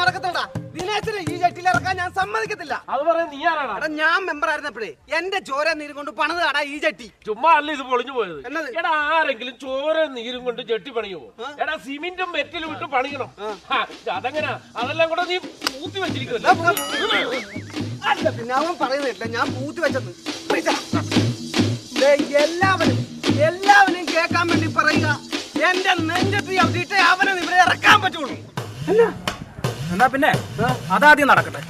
നടക്കത്തില്ല ദിനേശിനെ ഈ ജട്ടിൽ ഇറക്കാൻ ഞാൻ സമ്മതിക്കത്തില്ല. അത് പറയാൻ നീ എടാ ഞാൻ മെമ്പർ ആയിരുന്നപ്പോഴേ എന്റെ ചോര നീര് കൊണ്ട് പണിതാടാ ഈ ജട്ടി. ചുമ്മാ അല്ല ഇത് പൊളിഞ്ഞു പോയത്? എന്നത്? എടാ ആരെങ്കിലും ചോര നീരും കൊണ്ട് പണിയുമോ എടാ സിമെന്റും മെറ്റലും ഇട്ട് പണിയണം. ഹാ, അതെങ്ങനാ അതെല്ലാം കൂടെ നീ പൂത്തി വെച്ചിരിക്കുമല്ലോ അല്ല പിന്നെ അവൻ പറയുന്നില്ല ഞാൻ പൂത്തി വെച്ചത്. പൈസ. എല്ലാവരും എല്ലാവരും കേൾക്കാൻ വേണ്ടി പറയുക. എന്റെ നെഞ്ചത്ത് ചവിട്ടിയിട്ട് അവനെ ഇവിടെ ഇറക്കാൻ പറ്റുള്ളൂ. എന്നാ പിന്നെ അതാദ്യം നടക്കട്ടെ.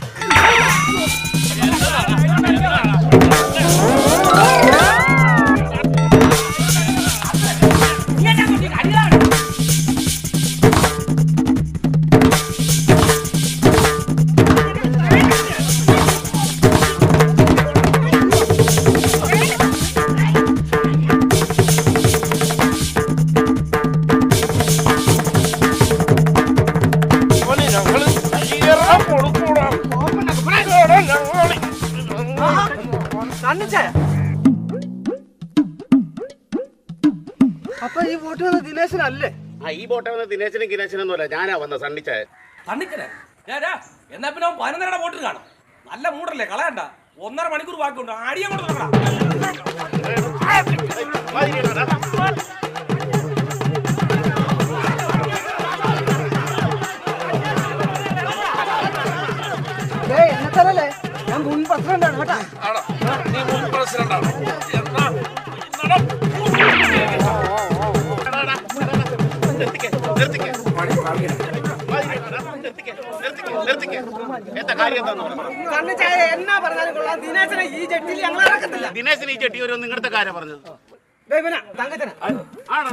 കണ്ണിച്ചേ അപ്പൊ ഈ ബോട്ട് വന്ന ദിനേശനല്ലേ? ആ ഈ ബോട്ട് വന്ന ദിനേശനും ഗിനേശനും അല്ല ഞാനാ വന്ന സണ്ണിച്ചായ എന്നാ പിന്നെ അവൻ പതിനൊന്നരയുടെ ബോട്ടിൽ കാണും. നല്ല മൂടല്ലേ കളയണ്ട. ഒന്നര മണിക്കൂർ ബാക്കിയുണ്ട്. ആടിയെ കൊണ്ട് ഞാൻ മുൻ പ്രസിഡന്റാണ് കേട്ടാ. എന്നാ ഈ ദിനേശന് ഈ ചെട്ടി ഒരു നിങ്ങളുടെ കാര്യം പറഞ്ഞത് ആണോ